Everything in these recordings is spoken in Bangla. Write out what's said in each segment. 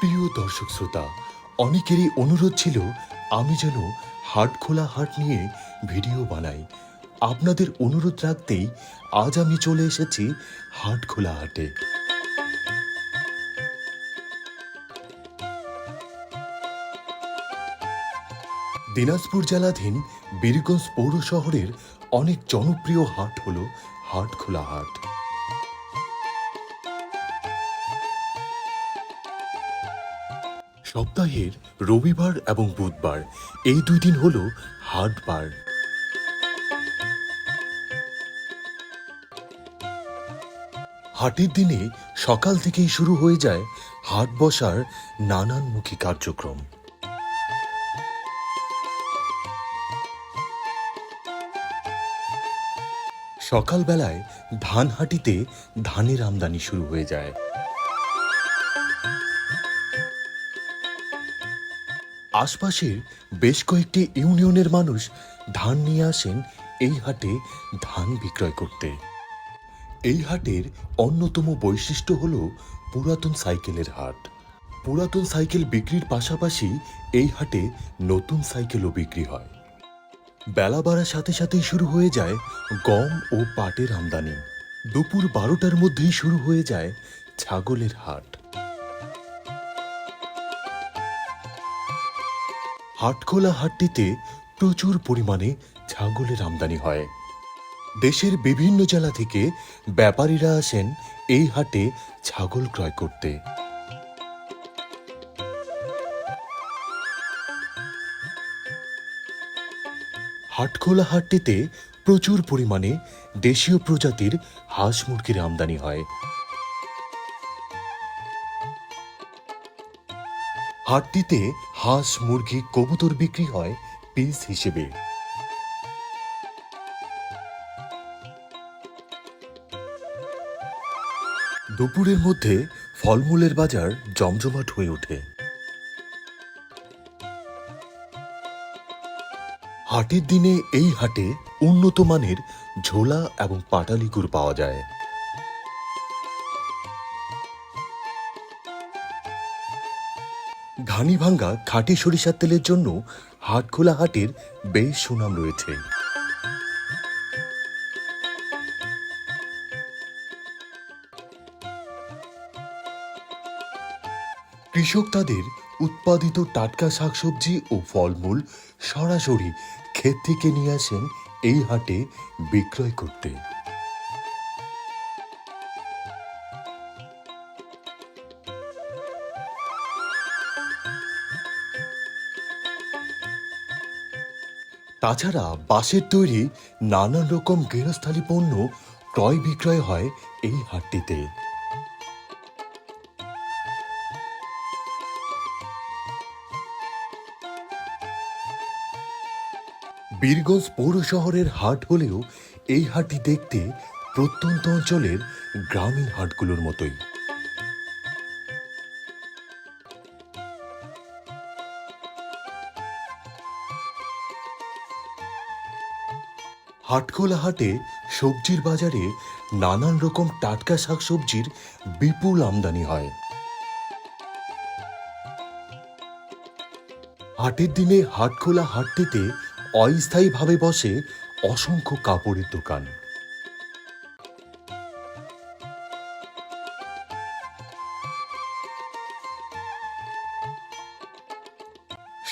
প্রিয় দর্শক শ্রোতা, অনেকেরই অনুরোধ ছিল আমি যেন হাট খোলা হাট নিয়ে ভিডিও বানাই। আপনাদের অনুরোধ রাখতেই আজ আমি চলে এসেছি হাট খোলা হাটে। দিনাজপুর জেলাধীন বীরগঞ্জ পৌর শহরের অনেক জনপ্রিয় হাট হল হাট খোলা হাট। সপ্তাহের রবিবার এবং বুধবার। এই দুই দিন হল হাটবার হাটের দিনে সকাল থেকেই শুরু হয়ে যায় হাট বসার নানানমুখী কার্যক্রম। সকালবেলায় ধান হাটিতে ধানের আমদানি শুরু হয়ে যায়। আশপাশের বেশ কয়েকটি ইউনিয়নের মানুষ ধান নিয়ে আসেন এই হাটে ধান বিক্রয় করতে। এই হাটের অন্যতম বৈশিষ্ট্য হল পুরাতন সাইকেলের হাট। পুরাতন সাইকেল বিক্রির পাশাপাশি এই হাটে নতুন সাইকেলও বিক্রি হয়। বেলা বাড়ার সাথে সাথেই শুরু হয়ে যায় গম ও পাটের আমদানি। দুপুর বারোটার মধ্যেই শুরু হয়ে যায় ছাগলের হাট। হাটখোলা হাটটিতে প্রচুর পরিমাণে ছাগলের আমদানি হয়। দেশের বিভিন্ন জেলা থেকে ব্যাপারীরা আসেন এই হাটে ছাগল ক্রয় করতে। হাটখোলা হাটটিতে প্রচুর পরিমাণে দেশীয় প্রজাতির হাঁস মুরগির আমদানি হয়। হাটটিতে হাঁস মুরগি কবুতর বিক্রি হয় পিস হিসেবে। দুপুরের মধ্যে ফলমূলের বাজার জমজমাট হয়ে ওঠে। হাটের দিনে এই হাটে উন্নত মানের ঝোলা এবং পাটালি গুড় পাওয়া যায়। ঘানি ভাঙ্গা খাঁটি সরিষার তেলের জন্য হাটখোলা হাটের বেশ সুনাম রয়েছে। কৃষক তাদের উৎপাদিত টাটকা শাকসবজি ও ফলমূল সরাসরি ক্ষেত থেকে নিয়ে আসেন এই হাটে বিক্রয় করতে। তাছাড়া বাঁশের তৈরি নানান রকম গৃহস্থালী পণ্য ক্রয় বিক্রয় হয় এই হাটটিতে। বীরগঞ্জ পৌর শহরের হাট হলেও এই হাটটি দেখতে প্রত্যন্ত অঞ্চলের গ্রামীণ হাটগুলোর মতোই। হাটখোলা হাটে সবজির বাজারে নানান রকম টাটকা শাকসবজির বিপুল আমদানি হয়। হাটের দিনে হাটখোলা হাটটিতে অস্থায়ীভাবে বসে অসংখ্য কাপড়ের দোকান।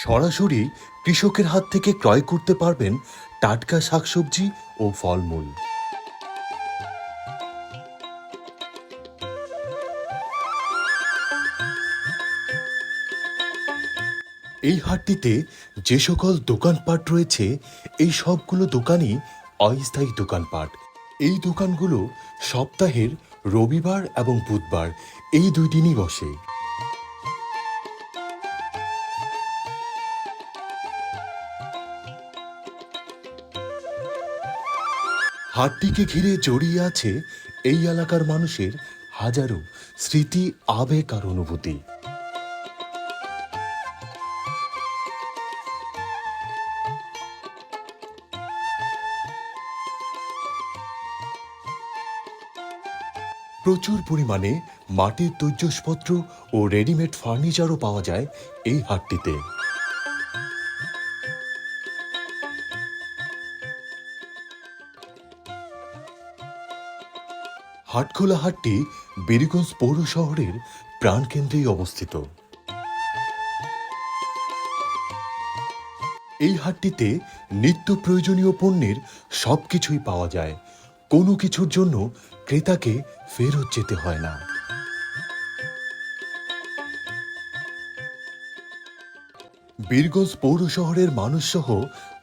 সরাসরি কৃষকের হাত থেকে ক্রয় করতে পারবেন টাটকা শাকসবজি ও ফলমূল। এই হাটটিতে যে সকল দোকানপাট রয়েছে, এই সবগুলো দোকানই অস্থায়ী দোকানপাট। এই দোকানগুলো সপ্তাহের রবিবার এবং বুধবার এই দুই দিনই বসে। হাটটিকে ঘিরে জড়িয়ে আছে এই এলাকার মানুষের হাজারো স্মৃতি, আবেগ আর অনুভূতি। প্রচুর পরিমাণে মাটির তৈজসপত্র ও রেডিমেড ফার্নিচারও পাওয়া যায় এই হাটটিতে। হাটখোলা হাটটি বীরগঞ্জ পৌর শহরের প্রাণকেন্দ্রেই অবস্থিত। এই হাটটিতে নিত্য প্রয়োজনীয় পণ্যের সবকিছুই পাওয়া যায়। কোনো কিছুর জন্য ক্রেতাকে ফেরত যেতে হয় না। বীরগঞ্জ পৌর শহরের মানুষ সহ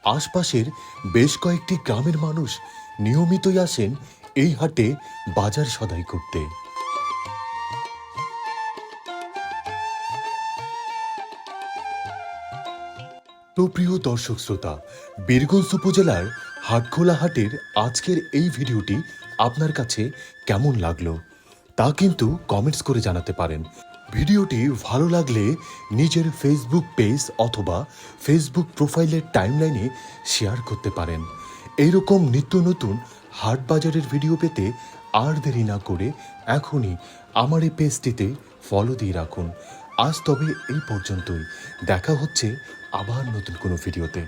আশপাশের বেশ কয়েকটি গ্রামের মানুষ নিয়মিতই আসেন এই হাটে বাজার সদাই করতে। তো প্রিয় দর্শক শ্রোতা, বীরগঞ্জ উপজেলার হাটখোলা হাটের আজকের এই ভিডিওটি আপনার কাছে কেমন লাগল তা কিন্তু কমেন্টস করে জানাতে পারেন। ভিডিওটি ভালো লাগলে নিজের ফেসবুক পেজ অথবা ফেসবুক প্রোফাইলের টাইমলাইনে শেয়ার করতে পারেন। এইরকম নিত্য নতুন হাট বাজারের ভিডিও পেতে আর দেরি না করে এখনই আমার এই পেজটিতে ফলো দিয়ে রাখুন। আজ তবে এই পর্যন্তই। দেখা হচ্ছে আবার নতুন কোনো ভিডিওতে